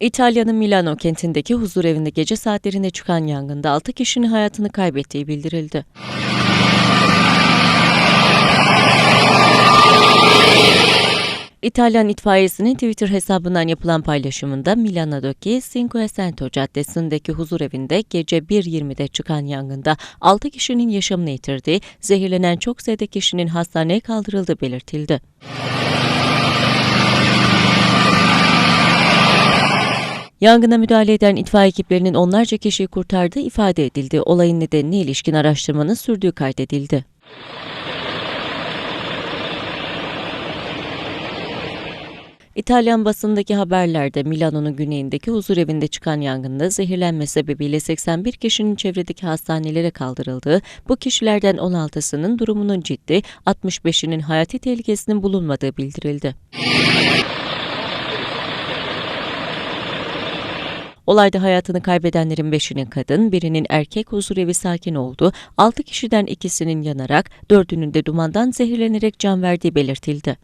İtalya'nın Milano kentindeki huzur evinde gece saatlerinde çıkan yangında 6 kişinin hayatını kaybettiği bildirildi. İtalyan itfaiyesinin Twitter hesabından yapılan paylaşımında Milano'daki Cinquecento Caddesi'ndeki huzur evinde gece 1.20'de çıkan yangında 6 kişinin yaşamını yitirdiği, zehirlenen çok sayıda kişinin hastaneye kaldırıldığı belirtildi. Yangına müdahale eden itfaiye ekiplerinin onlarca kişiyi kurtardığı ifade edildi. Olayın nedenine ilişkin araştırmanın sürdüğü kaydedildi. İtalyan basındaki haberlerde Milano'nun güneyindeki huzur evinde çıkan yangında zehirlenme sebebiyle 81 kişinin çevredeki hastanelere kaldırıldığı, bu kişilerden 16'sının durumunun ciddi, 65'inin hayati tehlikesinin bulunmadığı bildirildi. Olayda hayatını kaybedenlerin beşinin kadın, birinin erkek huzurevi sakin oldu, altı kişiden ikisinin yanarak, dördünün de dumandan zehirlenerek can verdiği belirtildi.